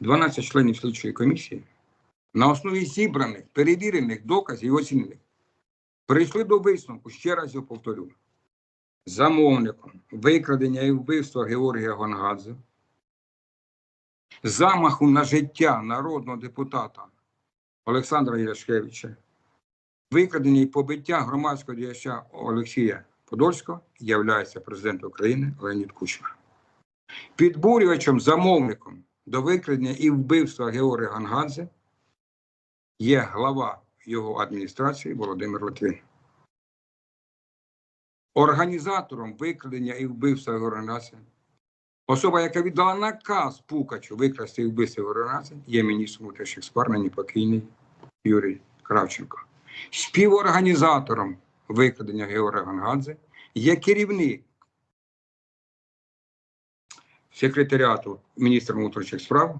12 членів слідчої комісії на основі зібраних, перевірених доказів і оцінених прийшли до висновку, ще раз його повторю, замовником викрадення і вбивства Георгія Гонгадзе, замаху на життя народного депутата Олександра Яшкевича, викрадення і побиття громадського діяча Олексія Подольського являється президент України Леонід Кучма. Підбурювачем, замовником до викрадення і вбивства Георгія Гангадзе є глава його адміністрації Володимир Литвин. Організатором викрадення і вбивства Георгія Гангадзе, особа, яка віддала наказ Пукачу викрасти і вбивство Георгія Гангадзе, є міністром внутрішніх справ, нині покійний Юрій Кравченко. Співорганізатором викрадення Георгія Гангадзе є керівник секретаріату міністра внутрішніх справ